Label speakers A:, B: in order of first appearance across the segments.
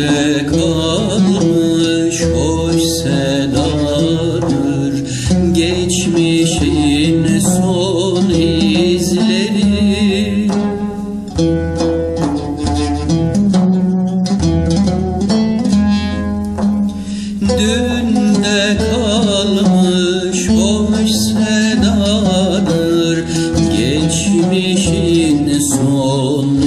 A: Bende kalmış hoş sedadır. Geçmişin son izleri. Dünde kalmış hoş sedadır. Geçmişin son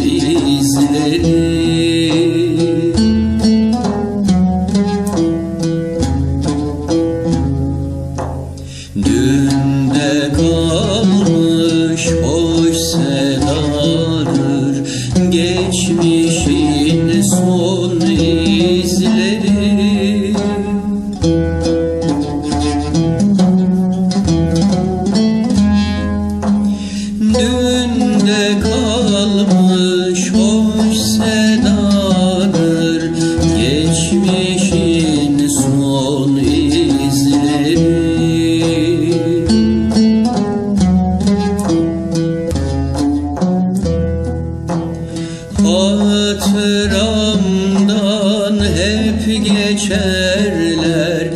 A: Hatıramdan hep geçerler.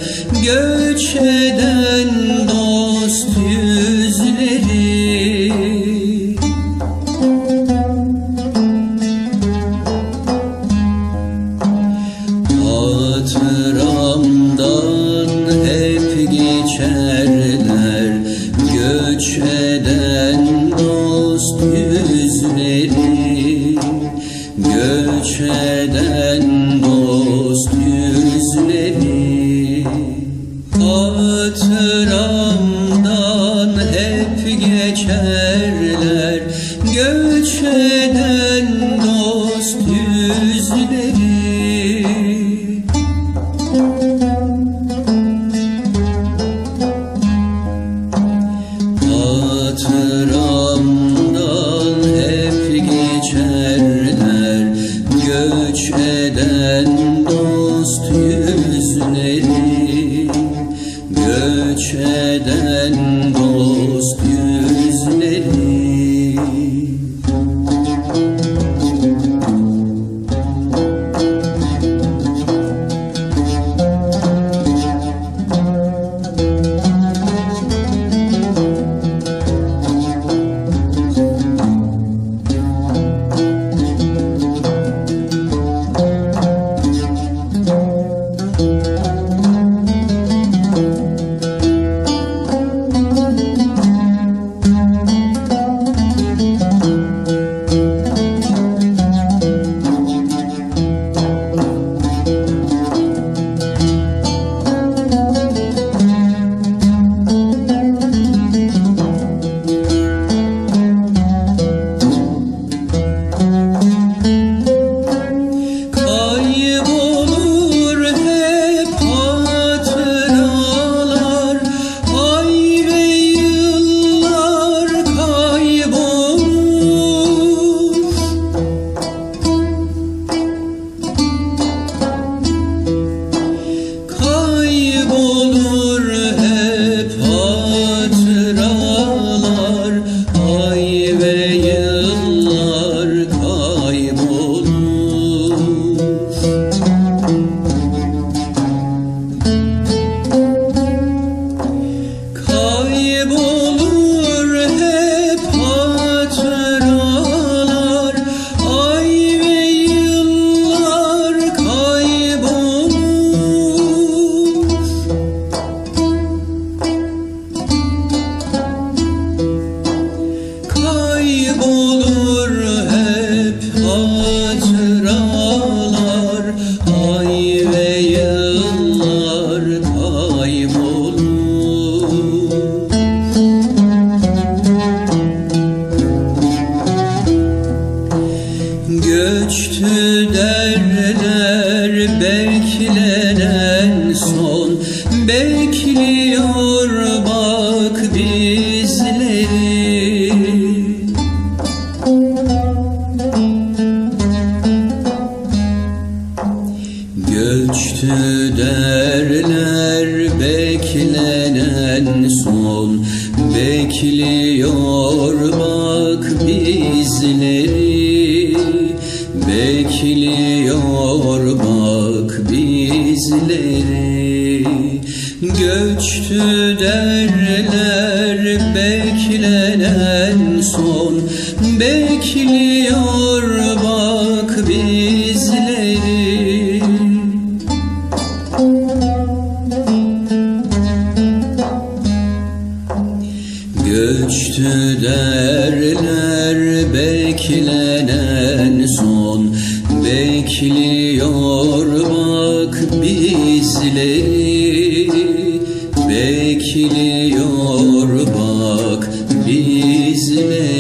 A: Göç eden dost yüzleri. Hatıramdan hep geçerler. Göç eden dost yüzleri Göç dost yüzleri Göç eden beklenen son. Bekliyor bak bizleri. Göçtü derler beklenen son. Bekliyor bak bizleri. Bekliyor bak bizleri Göçtü derler beklenen son. Bekliyor bak bizleri. Göçtü derler beklenen son. Bekliyor bizleri Bekliyor bak bizleri